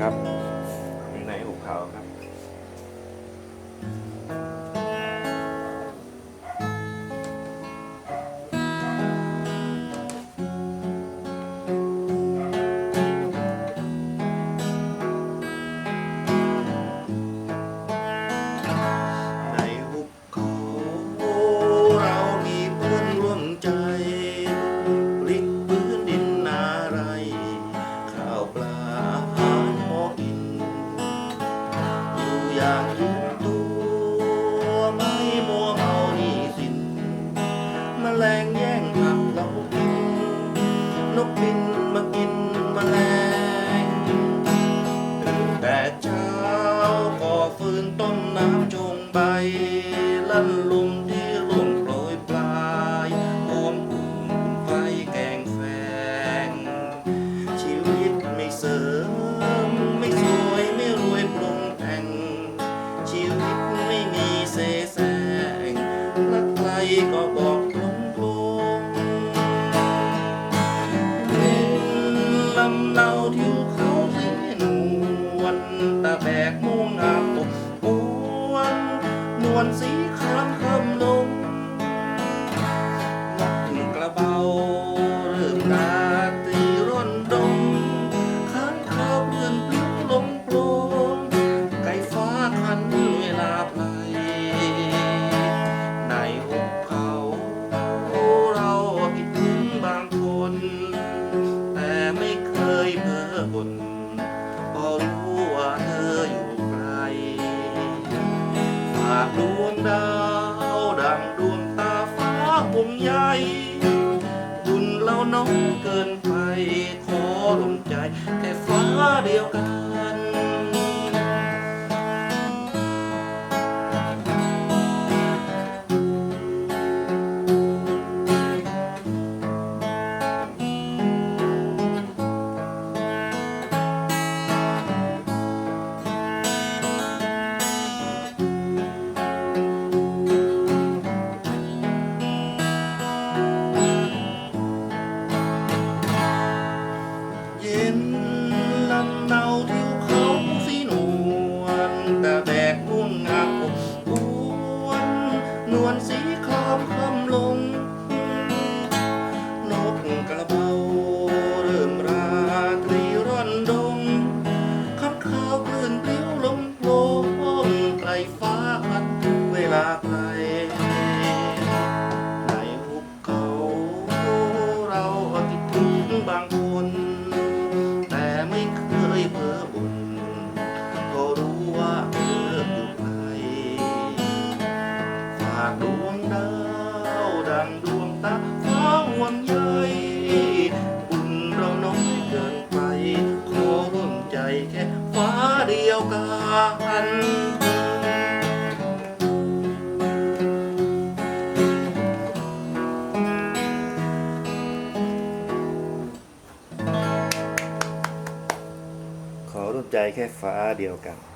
ครับ อยากยืนตัวไม่มัวเมาหนี่สินแมลงแย่งผักเรากินนกบินมากินแมลงแต่เช้าก็ฟืนต้นน้ำจงใบ ก็บอกตรงตรงเป็นลำเนาทิวเขาเล่นวันตะแบกม่งอาบอบอวนนวลสีคราม มใหญ่บุญเราน้องเกินไป ขอลงใจแค่ฟ้าเดียวกัน ดาวดังดวงตาฟ้าห่วงใยบุญเราน้อยเกินไป ขอร่วมใจแค่ฟ้าเดียวกันขอร่วมใจแค่ฟ้าเดียวกัน